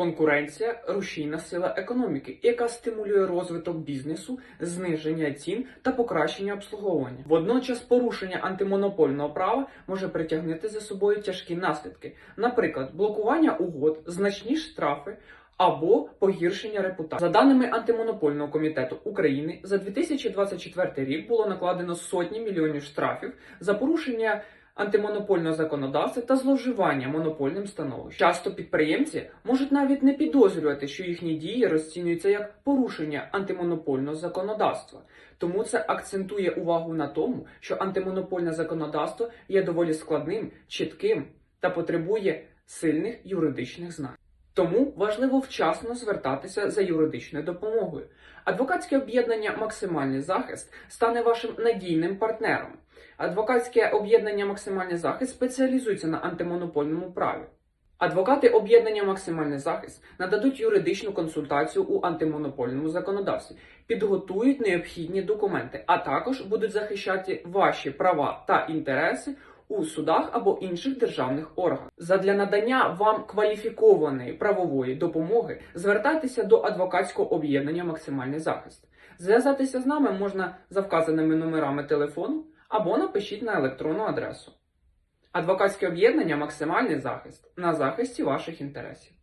Конкуренція рушійна сила економіки, яка стимулює розвиток бізнесу, зниження цін та покращення обслуговування. Водночас порушення антимонопольного права може притягнути за собою тяжкі наслідки, наприклад, блокування угод, значні штрафи. Або погіршення репутації. За даними антимонопольного комітету України, за 2024 рік було накладено сотні мільйонів штрафів за порушення антимонопольного законодавства та зловживання монопольним становищем. Часто підприємці можуть навіть не підозрювати, що їхні дії розцінюються як порушення антимонопольного законодавства. Тому це акцентує увагу на тому, що антимонопольне законодавство є доволі складним, чітким та потребує сильних юридичних знань. Тому важливо вчасно звертатися за юридичною допомогою. Адвокатське об'єднання Максимальний захист стане вашим надійним партнером. Адвокатське об'єднання Максимальний захист спеціалізується на антимонопольному праві. Адвокати об'єднання Максимальний захист нададуть юридичну консультацію у антимонопольному законодавстві, підготують необхідні документи, а також будуть захищати ваші права та інтереси у судах або інших державних органах. Задля надання вам кваліфікованої правової допомоги звертайтеся до адвокатського об'єднання Максимальний захист. Зв'язатися з нами можна за вказаними номерами телефону або напишіть на електронну адресу. Адвокатське об'єднання Максимальний захист на захисті ваших інтересів.